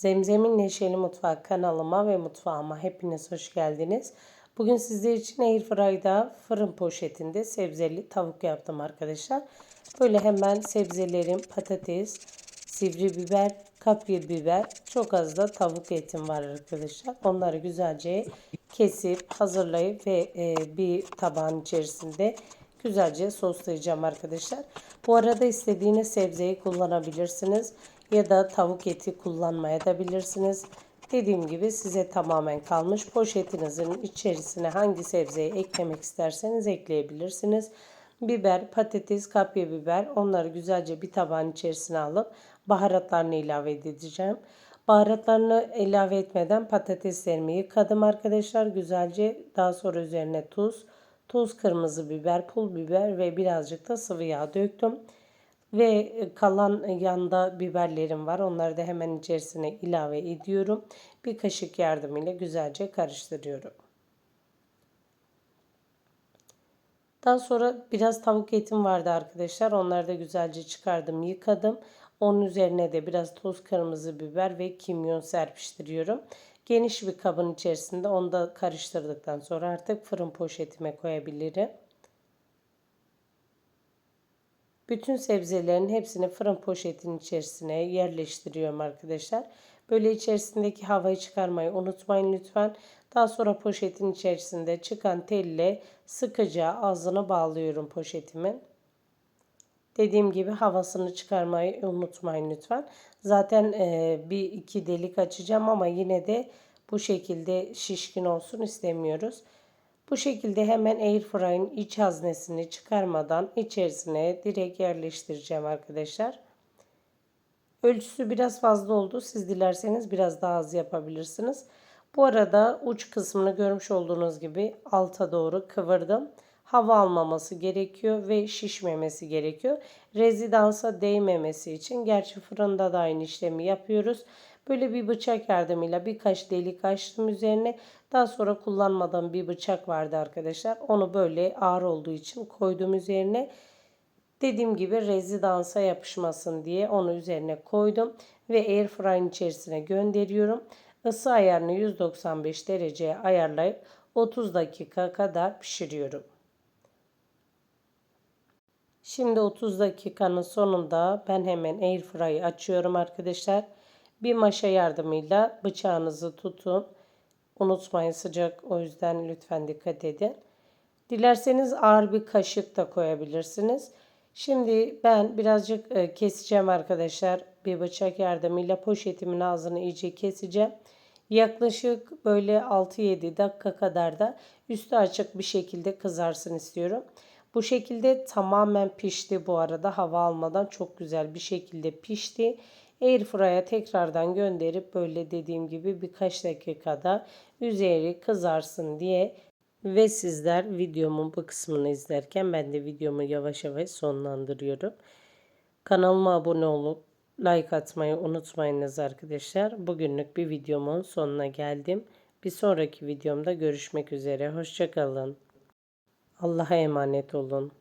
Zemzem'in Neşeli Mutfak kanalıma ve mutfağıma hepiniz hoş geldiniz. Bugün sizler için Airfry'da fırın poşetinde sebzeli tavuk yaptım arkadaşlar. Böyle hemen sebzelerim patates, sivri biber, kapya biber, çok az da tavuk etim var arkadaşlar. Onları güzelce kesip hazırlayıp ve e, bir tabağın içerisinde güzelce soslayacağım arkadaşlar. Bu arada istediğiniz sebzeyi kullanabilirsiniz ya da tavuk eti kullanmaya da bilirsiniz. Dediğim gibi size tamamen kalmış. Poşetinizin içerisine hangi sebzeyi eklemek isterseniz ekleyebilirsiniz. Biber, patates, kapya biber onları güzelce bir tabağın içerisine alıp baharatlarını ilave edeceğim. Baharatlarını ilave etmeden patateslerimi yıkadım arkadaşlar. Güzelce daha sonra üzerine tuz, tuz, kırmızı biber, pul biber ve birazcık da sıvı yağ döktüm. Ve kalan yanda biberlerim var. Onları da hemen içerisine ilave ediyorum. Bir kaşık yardımıyla güzelce karıştırıyorum. Daha sonra biraz tavuk etim vardı arkadaşlar. Onları da güzelce çıkardım, yıkadım. Onun üzerine de biraz toz kırmızı biber ve kimyon serpiştiriyorum. Geniş bir kabın içerisinde onu da karıştırdıktan sonra artık fırın poşetime koyabilirim. Bütün sebzelerin hepsini fırın poşetinin içerisine yerleştiriyorum arkadaşlar. Böyle içerisindeki havayı çıkarmayı unutmayın lütfen. Daha sonra poşetin içerisinde çıkan telle sıkıca ağzını bağlıyorum poşetimin. Dediğim gibi havasını çıkarmayı unutmayın lütfen. Zaten e, bir iki delik açacağım ama yine de bu şekilde şişkin olsun istemiyoruz. Bu şekilde hemen airfryer'ın iç haznesini çıkarmadan içerisine direkt yerleştireceğim arkadaşlar. Ölçüsü biraz fazla oldu. Siz dilerseniz biraz daha az yapabilirsiniz. Bu arada uç kısmını görmüş olduğunuz gibi alta doğru kıvırdım. Hava almaması gerekiyor ve şişmemesi gerekiyor. Rezidansa değmemesi için gerçi fırında da aynı işlemi yapıyoruz. Böyle bir bıçak yardımıyla birkaç delik açtım üzerine. Daha sonra kullanmadığım bir bıçak vardı arkadaşlar. Onu böyle ağır olduğu için koydum üzerine. Dediğim gibi rezidansa yapışmasın diye onu üzerine koydum. Ve airfryer'ın içerisine gönderiyorum. Isı ayarını 195 dereceye ayarlayıp 30 dakika kadar pişiriyorum. Şimdi 30 dakikanın sonunda ben hemen airfryer'ı açıyorum arkadaşlar. Bir maşa yardımıyla bıçağınızı tutun. Unutmayın sıcak o yüzden lütfen dikkat edin. Dilerseniz ağır bir kaşık da koyabilirsiniz. Şimdi ben birazcık e, keseceğim arkadaşlar. Bir bıçak yardımıyla poşetimin ağzını iyice keseceğim. Yaklaşık böyle 6-7 dakika kadar da üstü açık bir şekilde kızarsın istiyorum. Bu şekilde tamamen pişti bu arada hava almadan çok güzel bir şekilde pişti. Airfryer'a tekrardan gönderip böyle dediğim gibi birkaç dakikada üzeri kızarsın diye ve sizler videomun bu kısmını izlerken ben de videomu yavaş yavaş sonlandırıyorum. Kanalıma abone olup like atmayı unutmayınız arkadaşlar. Bugünlük bir videomun sonuna geldim. Bir sonraki videomda görüşmek üzere. Hoşçakalın. Allah'a emanet olun.